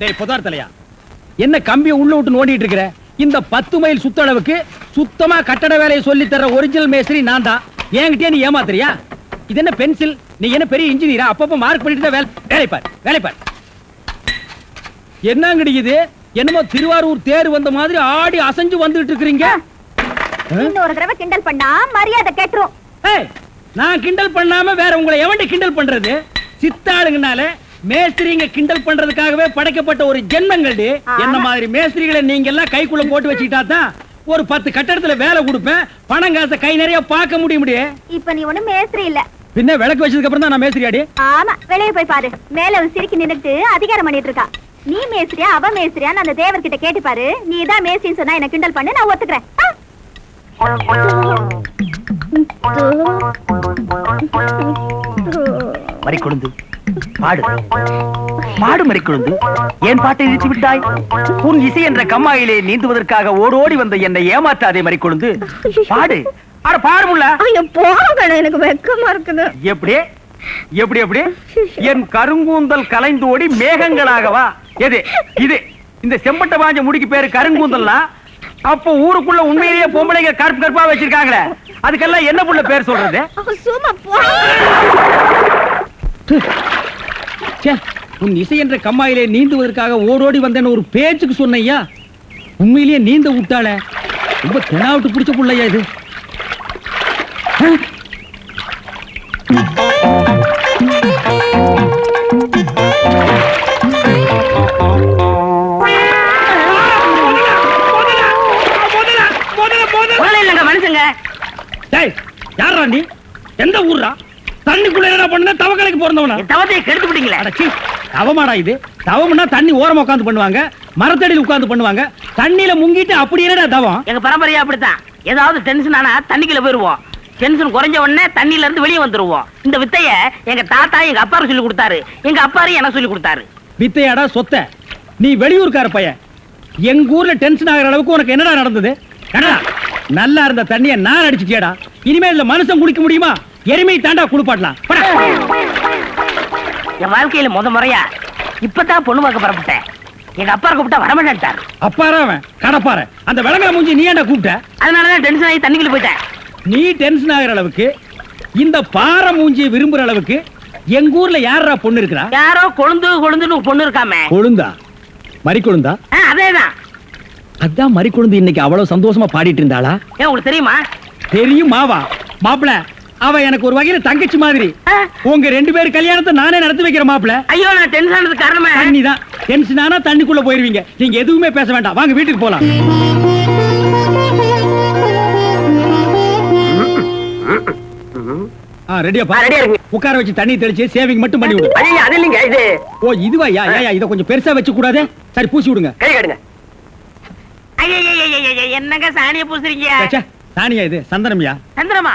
டேய் புதார் தலையா? என்ன கம்பியை உள்ள விட்டு நோண்டிட்டு இருக்கிற? இந்த பத்து மைல் சுத்தளவுக்கு சுத்தமா கட்டட வேலையை சொல்லி தர்ற ஒரிஜினல் மேஸ்திரி நான் தான் என்கிட்டயே நீ ஏமாத்துறியா? இது என்ன பென்சில் நீ என்ன பெரிய இன்ஜினியரா அப்பப்ப மார்க் பண்ணிட்டு தான் வேலை வேலை பார் வேலை பார். என்னங்கடி இது? என்னமோ திருவாரூர் தேர் வந்த மாதிரி ஆடி அசைஞ்சு வந்துட்டு இருக்கிறீங்க. இன்னொரு தடவை கிண்டல் பண்ணா மரியாதை கெட்டுரும். நான் கிண்டல் பண்ணாம வேற உங்களை எவன்டி கிண்டல் பண்றது? சித்தாளுங்கனால மேஸ்திரிங்க கிண்டல் பண்றதுக்காகவே படைக்கப்பட்ட ஒரு ஜென்மங்கள்டி. ஆமா. என்ன மாதிரி மேஸ்திரிகளை நீங்க எல்லாம் கைக்குள்ள போட்டு வச்சுக்கிட்டா தான் ஒரு பத்து கட்டடத்துல வேலை கொடுப்பேன் பணம் காசை கை நிறைய பார்க்க முடிய? முடியும் இப்ப நீ ஒண்ணும் மேஸ்திரி இல்ல. பின்ன விளக்கு வச்சதுக்கு அப்புறம் தான் நான் மேஸ்திரியாடி ஆமா வெளியே போய் பாரு. மேல ஒரு சிரிக்கி நின்னுட்டு அதிகாரம் பண்ணிட்டு இருக்கா. நீ மேஸ்திரியா அவ மேஸ்திரியான்னு அந்த தேவர் கிட்ட கேட்டு பாரு. நீ தான் மேஸ்திரின்னு சொன்னா என்ன கிண்டல் பண்ணு நான் ஒத்துக்கிறேன். ஆ. மறிக்கொழுந்து பாடு. பாடு மறிக்கொழுந்து ஏன் பாட்டை நிறுத்தி விட்டாய்? உன் இசை என்ற கம்மாயிலே நீந்துவதற்காக ஓடோடி வந்த என்னை ஏமாற்றாதே மறிக்கொழுந்து பாடு. அட பாடு முல்ல. ஐயோ போங்க எனக்கு வெக்கமா இருக்குது. எப்படி? எப்படி எப்படி? என் கருங்கூந்தல் கலைந்து ஓடி மேகங்களாகவா எது? இது. இந்த செம்பட்ட பாஞ்ச முடிக்கு பேரு கருங்கூந்தல்னா? அப்போ ஊருக்குள்ள உண்மையிலேயே பொம்பளைங்க கருப்பு கருப்பா வச்சிருக்காங்களே. அதுக்கெல்லாம் என்ன புள்ள பேர் சொல்றது? சும்மா உன் இசை என்ற கம்மாயிலே நீந்துவதற்காக ஓடோடி வந்தேன்னு ஒரு பேச்சுக்கு சொன்னையா உண்மையிலேயே நீந்த விட்டாளே. ரொம்ப தெனாவிட்டு பிடிச்ச புள்ளையா இது. மனுஷங்க? யாரா நீ? எந்த ஊர்ரா தண்ணிக்குள்ள என்ன பண்ண தவக்கலைக்கு பிறந்தவனா தவத்தையை கெடுத்து விட்டீங்களே அடச்சி தவமாடா இது. தவம்னா தண்ணி ஓரமா உட்கார்ந்து பண்ணுவாங்க மரத்தடியில் உட்கார்ந்து பண்ணுவாங்க. தண்ணியில முங்கிட்டு அப்படி என்னடா தவம்? எங்க பரம்பரையா அப்படித்தான். ஏதாவது டென்ஷன் ஆனா தண்ணிக்குள்ள போயிருவோம். டென்ஷன் குறைஞ்ச உடனே தண்ணியில இருந்து வெளியே வந்துருவோம். இந்த வித்தைய எங்க தாத்தா எங்க அப்பாரு சொல்லி கொடுத்தாரு. எங்க அப்பாரு எனக்கு சொல்லி கொடுத்தாரு. வித்தையாடா சொத்த. நீ வெளியூர்கார பையன். எங்க ஊர்ல டென்ஷன் ஆகிற அளவுக்கு உனக்கு என்னடா நடந்தது? நல்லா இருந்த தண்ணிய நான் அடிச்சிட்டியாடா. இனிமே இதுல மனுஷன் குடிக்க முடியுமா? எருமை தாண்டா குளிப்பாட்டலாம். போடா. என் வாழ்க்கையில முத முறையா இப்பதான் பொண்ணு பார்க்க புறப்பட்டேன். எங்க அப்பா கூப்பிட்டா வரமாட்டேன்ட்டார். அப்பாரா அவன்? கடப்பார அந்த விளங்கா மூஞ்சி நீ ஏன்டா கூப்பிட்ட? அதனாலதான் டென்ஷன் ஆகி தண்ணிக்குள்ள போயிட்டேன். நீ டென்ஷன் ஆகிற அளவுக்கு இந்த பாறை மூஞ்சியை விரும்புற அளவுக்கு எங்க ஊர்ல யாரா பொண்ணு இருக்கிறா? யாரோ கொழுந்து கொழுந்துன்னு பொண்ணு இருக்காமே. கொழுந்தா? மறி கொழுந்தா அதேதான். அதான் மறி கொழுந்து இன்னைக்கு அவ்வளவு சந்தோஷமா பாடிட்டு இருந்தாளா? ஏன் உங்களுக்கு தெரியுமா? தெரியும் மாவா. மாப்பிள அவ எனக்கு ஒரு வகையில தங்கச்சி மாதிரி. உங்க ரெண்டு பேர் கல்யாணத்தை நானே நடத்தி வைக்கிற மாப்பிள. ஐயோ நான் டென்ஷன் ஆனது காரணமே. தண்ணி தான் டென்ஷன் ஆனா தண்ணிக்குள்ள போயிருவீங்க. நீங்க எதுவுமே பேச வேண்டாம். வாங்க வீட்டுக்கு போலாம். ஆ ரெடியா ஆ, ready ஆ இருக்கு. உட்கார வச்சு தண்ணி தெளிச்சு சேவிங் மட்டும் பண்ணி விடு. ஐயோ அது இல்லைங்க இது. ஓ இதுவா? யா யா இத கொஞ்சம் பெருசா வச்சு கூடாதே சரி பூசி விடுங்க. கை காடுங்க என்னங்க சாணியை பூசுறீங்க? சாணியா இது? சந்தனம்யா? சந்திரமா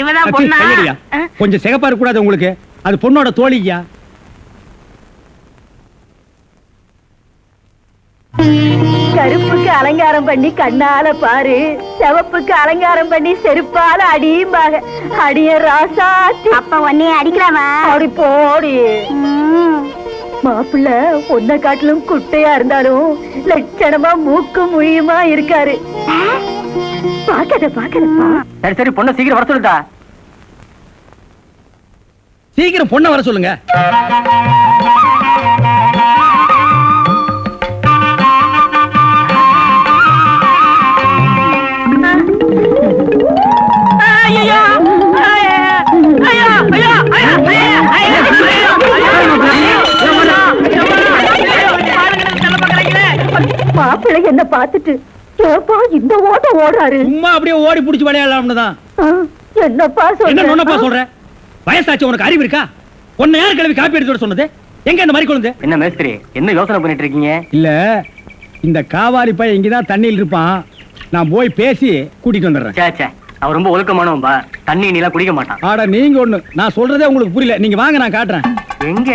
இவதான் பொண்ணா? கொஞ்சம் சிகப்பா இருக்க கூடாது உங்களுக்கு. அது பொண்ணோட தோழியா கருப்புக்கு அலங்காரம் பண்ணி கண்ணால பாரு. சிவப்புக்கு அலங்காரம் பண்ணி செருப்பால அடியும்பாக அடிய ராசாத்தி. அப்ப உன்னைய அடிக்கலாமா? அடி போடி. மாப்பிள்ள பொண்ண காட்டிலும் குட்டையா இருந்தாலும் லட்சணமா மூக்கு முழியுமா இருக்காரு. பாக்காத பாக்காதப்பா சரி சரி பொண்ணை சீக்கிரம் வர சொல்லுடா சீக்கிரம் பொண்ணை வர சொல்லுங்க மாப்பிள்ளை என்ன பார்த்துட்டு ஏப்பா இந்த ஓட்டம் ஓடுறாரு. சும்மா அப்படியே ஓடி புடிச்சு விளையாடலாம்னு தான். என்னப்பா என்ன நொன்னப்பா சொல்ற? சொல்ற வயசாச்சு உனக்கு அறிவு இருக்கா? உன்னை யார் கிளவி காப்பி எடுத்து வர சொன்னது? எங்க இந்த மாதிரி கொழுந்து என்ன மேஸ்திரி என்ன யோசனை பண்ணிட்டு இருக்கீங்க? இல்ல இந்த காவாலி பையன் இங்கதான் தண்ணியில் இருப்பான். நான் போய் பேசி கூட்டிட்டு வந்துடுறேன். அவன் ரொம்ப ஒழுக்கமானவன்பா தண்ணி நீலாம் குடிக்க மாட்டான். ஆட நீங்க ஒண்ணு நான் சொல்றதே உங்களுக்கு புரியல. நீங்க வாங்க நான் காட்டுறேன். எங்க?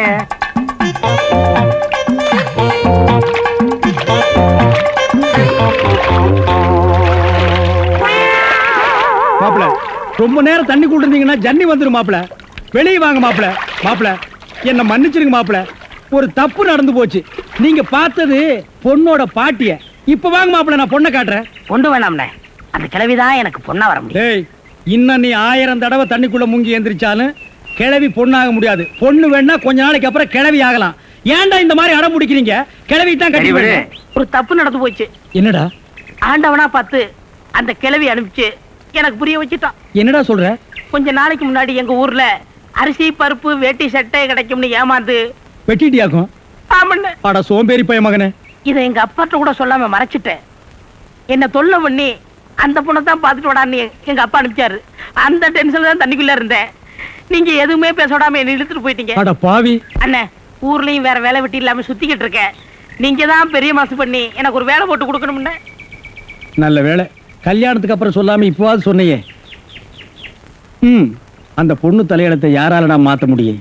மாப்பிள ரொம்ப நேரம் தண்ணி இருந்தீங்கன்னா ஜன்னி வந்துரும் மாப்பிள. வெளியே வாங்க மாப்பிள. மாப்பிள என்ன மன்னிச்சிருங்க மாப்பிள. ஒரு தப்பு நடந்து போச்சு. நீங்க பார்த்தது பொண்ணோட பாட்டிய. இப்ப வாங்க மாப்பிள நான் பொண்ணை காட்டுறேன். கொண்டு வேணாம்னே. அந்த கிழவிதான் எனக்கு பொண்ணா வர முடியும். டேய் இன்னும் நீ ஆயிரம் தடவை தண்ணிக்குள்ள முங்கி எந்திரிச்சாலும் கிழவி பொண்ணாக முடியாது. பொண்ணு வேணா கொஞ்ச நாளைக்கு அப்புறம் கிழவி ஆகலாம். ஏன்டா இந்த மாதிரி அடம் பிடிக்கிறீங்க? கிழவி தான் கட்டி. ஒரு தப்பு நடந்து போச்சு. என்னடா? ஆண்டவனா பார்த்து அந்த கிழவி அனுப்பிச்சு எனக்கு புரிய வச்சுட்டான். என்னடா சொல்ற? கொஞ்ச நாளைக்கு முன்னாடி எங்க ஊர்ல அரிசி பருப்பு வேட்டி சட்டை கிடைக்கும்னு ஏமாந்து வெட்டிட்டியாக்கும்? ஆமண்ண. அட சோம்பேறி பைய மகனே. இதை எங்க அப்பாட்ட கூட சொல்லாம மறைச்சிட்டேன். என்ன தொல்லை பண்ணி அந்த பொண்ணை தான் பார்த்துட்டு விடான்னு எங்க அப்பா அனுப்பிச்சாரு. அந்த டென்ஷன்ல தான் தண்ணிக்குள்ள இருந்தேன். நீங்க எதுவுமே பேச விடாம என்ன இழுத்துட்டு போயிட்டீங்க. அட பாவி. அண்ணே ஊர்லயும் வேற வேலை வெட்டி இல்லாம சுத்திக்கிட்டு இருக்கேன். நீங்க தான் பெரிய மனசு பண்ணி எனக்கு ஒரு வேலை போட்டு கொடுக்கணும்னு. நல்ல வேளை கல்யாணத்துக்கு அப்புறம் சொல்லாம இப்பவாவது சொன்னையே ம் அந்த பொண்ணு தலையெழுத்தை யாராலடா மாத்த முடியும்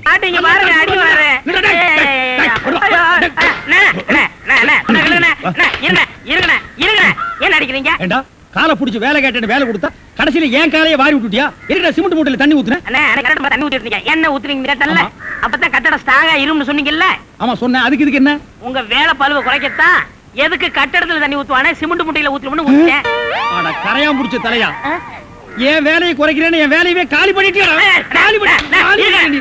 காலை புடிச்சு வேலை கேட்டேன்னு வேலை கொடுத்தா கடைசியில ஏன் காலையை வாரி விட்டுட்டியா இருக்கா சிமெண்ட் மூட்டையில தண்ணி கரெக்டா தண்ணி ஊத்திருந்தீங்க என்ன ஊத்துறீங்க கேட்டல. அப்பதான் கட்டடம் ஸ்ட்ராங்கா இரும்னு சொன்னீங்கல்ல ஆமா சொன்னேன் அதுக்கு இதுக்கு என்ன உங்க வேலை பழுவ குறைக்கத்தான் எதுக்கு கட்டடத்துல தண்ணி ஊத்துவானே சிமெண்ட் முட்டையில ஊத்துறோம்னு ஊத்திட்டேன் ஆட கரையா முடிச்ச தலையா? என் வேலையை குறைக்கிறேன்னு என் வேலையவே காலி பண்ணிட்டியா காலி பண்ணி காலி பண்ணி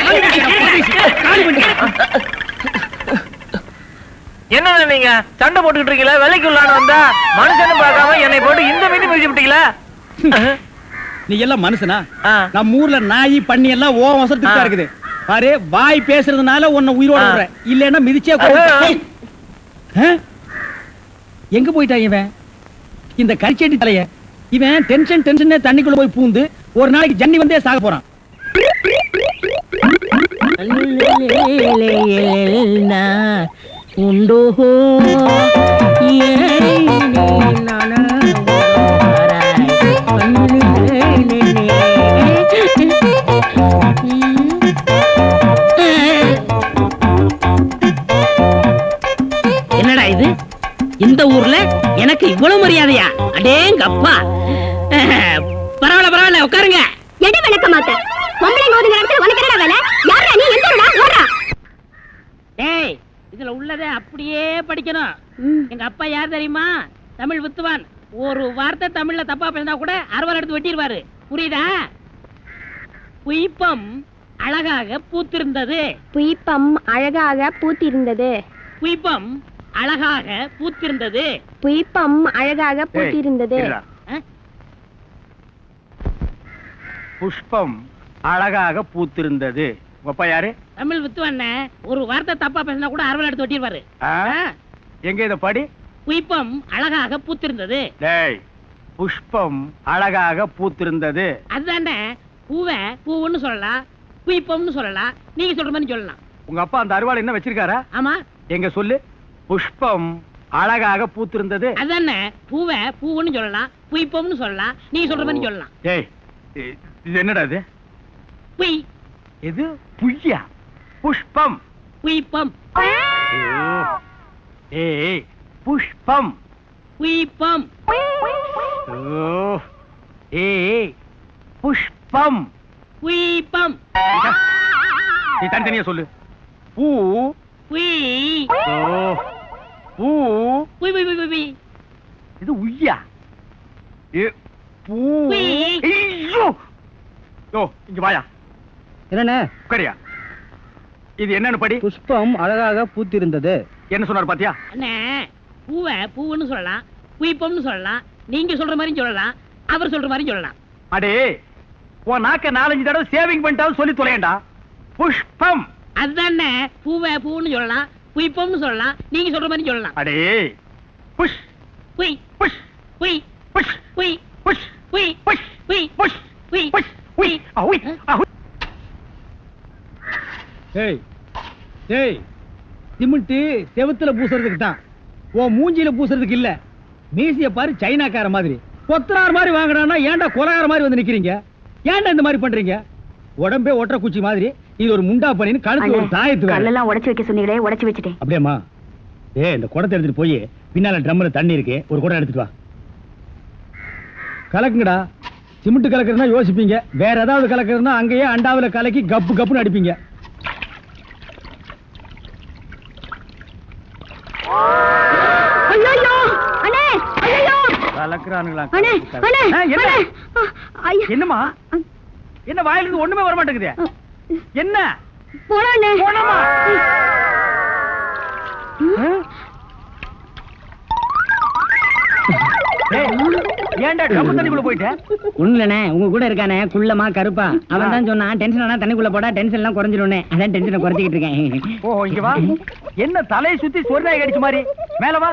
காலி காலி பண்ணி என்ன நீங்க சண்டை போட்டுக்கிட்டு இருக்கீங்களா வேலைக்கு உள்ளான வந்தா மனுஷன்னு பார்க்காம என்னை போட்டு இந்த மீதி மிதிச்சு விட்டீங்களா நீ எல்லாம் மனுஷனா. நம்ம ஊர்ல நாய் பண்ணி எல்லாம் ஓ வசத்துக்கு. இருக்குது பாரு வாய் பேசுறதுனால உன்னை உயிரோட இல்லைன்னா மிதிச்சே? எங்க போயிட்டான் இவன்? இந்த கரிச்செடி தலைய இவன் டென்ஷன் டென்ஷனே தண்ணிக்குள்ள போய் பூந்து ஒரு நாளைக்கு ஜன்னி வந்தே சாக போறான். உண்டோ எனக்கு இவ்வளவு மரியாதையா? அடேங்க அப்பா பரவாயில்ல பரவாயில்ல உட்காருங்க. எடி விளக்க மாட்டேன் பொம்பளை ஓதுங்கிற இடத்துல உனக்கு என்னடா வேலை? யாரா நீ? எந்த ஊரா ஓடுறா. டேய் இதுல உள்ளதை அப்படியே படிக்கணும். எங்க அப்பா யார் தெரியுமா? தமிழ் வித்துவான். ஒரு வார்த்தை தமிழ்ல தப்பா பேசினா கூட அறுவல் எடுத்து வெட்டிடுவாரு. புரியுதா? புய்பம் அழகாக பூத்திருந்தது. புய்பம் அழகாக பூத்திருந்தது. புய்பம் அழகாக பூத்திருந்தது. புய்பம் அழகாக பூத்திருந்தது? புஷ்பம் அழகாக பூத்திருந்தது. அப்பா யாரு? தமிழ் வித்துவான் ஒரு வார்த்தை தப்பா பேசினா கூட அறுவல் எடுத்து வெட்டிடுவாரு ஆ? எங்க இத படி? புய்பம் அழகாக பூத்திருந்தது. டேய் புஷ்பம் அழகாக பூத்திருந்தது. அதுதானே பூவை பூவுன்னு சொல்லலாம் புய்பம்னு சொல்லலாம் நீங்க சொல்ற மாதிரி சொல்லலாம். உங்க அப்பா அந்த அருவாள் என்ன வச்சிருக்காரா? ஆமா. எங்க சொல்லு? புஷ்பம் அழகாக பூத்திருந்தது. அதானே? பூவை பூவுன்னு சொல்லலாம் புய்பம்னு சொல்லலாம் நீங்க சொல்ற மாதிரி சொல்லலாம். இ- இது என்னடா இது? புய் இது புய்யா புஷ்பம். புய்பம் ஐயோ. ஏய் புஷ்பம். புய்பம் ஐயோ. ஏய் புஷ்பம். புய்பம் நீ தனித்தனியா சொல்லு. பூ. புய் ஓ, பூ. புய் புய் புய் புய் புய் இது உய்யா. ஏ, பூ. உய். ஐயோ. யோ இங்க வாயா. என்னண்ணே? உட்காரியா. இது என்னன்னு படி. புஷ்பம் அழகாக பூத்திருந்தது. என்ன சொன்னார் பாத்தியா? அண்ணே பூவை பூவுன்னு சொல்லலாம் புய்பம்னு சொல்லலாம் நீங்க சொல்ற மாதிரி சொல்லலாம் அவர் சொல்ற மாதிரி சொல்லலாம். அடே உன் நாக்க நாலஞ்சு தடவை சேவிங் பண்ணிட்டாலும் சொல்லி தொலையண்டா. புஷ்பம். அதுதானே பூவை பூவுன்னு சொல்லலாம் புய்பம்னு சொல்லலாம் நீங்க சொல்ற மாதிரி சொல்லலாம். அடே புஷ். புய் புஷ். புய் புஷ். புய் புஷ். புய் புஷ். புய் புஷ். புய் புஷ். உய். அவுய் அவுய் ஏய் ஏய் சிமெண்ட் செவுத்துல பூசுறதுக்கு தான். ஓ மூஞ்சில பூசுறதுக்கு இல்ல. மீசிய பாரு சைனாக்கார மாதிரி. கொத்தனார் மாதிரி வாங்கினா ஏன்டா கொலகார மாதிரி வந்து நிக்கிறீங்க? ஏன்டா இந்த மாதிரி பண்றீங்க? உடம்பே ஒற்ற குச்சி மாதிரி இது ஒரு முண்டா பண்ணின்னு கழுத்து ஒரு தாயத்து வேற. கல்லெல்லாம் உடைச்சு வைக்க சொன்னீங்களே உடைச்சு வச்சுட்டேன். அப்படியாம்மா? ஏ இந்த குடத்தை எடுத்துட்டு போய் பின்னால ட்ரம்ல தண்ணி இருக்கு ஒரு குடம் எடுத்துட்டு வா. கலக்குங்கடா. சிமெண்ட் கலக்குறதுனா யோசிப்பீங்க. வேற ஏதாவது கலக்குறதுனா அங்கேயே அண்டாவுல கலக்கி கப்பு கப்புன்னு அடிப்பீங்க. கலக்குறானுங்களா ஆ, என்ன? அண்ணே. ஆ, ஐயா. என்னம்மா என்ன? வாயில இருந்து ஒண்ணுமே வர மாட்டேங்குது என்ன அண்ணே. போனமா ஏன்டா டப்பு தண்ணிக்குள்ள போயிட்ட? ஒண்ணுலண்ணே உங்க கூட இருக்கானே குள்ளமா கருப்பா. அவன் தான் சொன்னான் டென்ஷன் ஆனா தண்ணிக்குள்ள போடா டென்ஷன் எல்லாம் அதான் டென்ஷனை குறைச்சிக்கிட்டு இருக்கேன். ஓ இங்க வா. என்ன தலையை சுத்தி சொர்ணாய் கடிச்ச மாதிரி? மேல வா.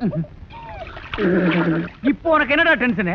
இப்போ உனக்கு என்னடா டென்ஷனு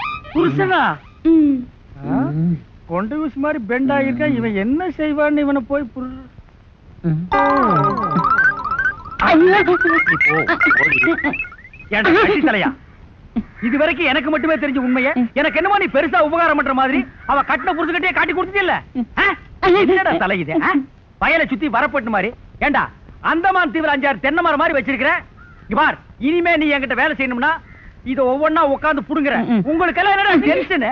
புருஷனா? கொண்டு வீசு மாதிரி பெண்ட் ஆகிருக்கான் இவன் என்ன செய்வான்னு இவனை போய் தலையா? இது வரைக்கும் எனக்கு மட்டுமே தெரிஞ்ச உண்மையை எனக்கு என்னமோ நீ பெருசா உபகாரம் பண்ற மாதிரி அவ கட்டின புருஷகிட்டே காட்டி கொடுத்தீல்ல ஆ? என்னடா தலை இது? வயலை சுத்தி வரப்பட்டு மாதிரி. ஏண்டா அந்தமான் தீவிர அஞ்சாறு தென்னை மரம் மாதிரி வச்சிருக்கிற? பார் இனிமே நீ என்கிட்ட வேலை செய்யணும்னா இத ஒவ்வொன்னா உட்கார்ந்து புடுங்குற உங்களுக்கு எல்லாம் என்னடா டென்ஷன்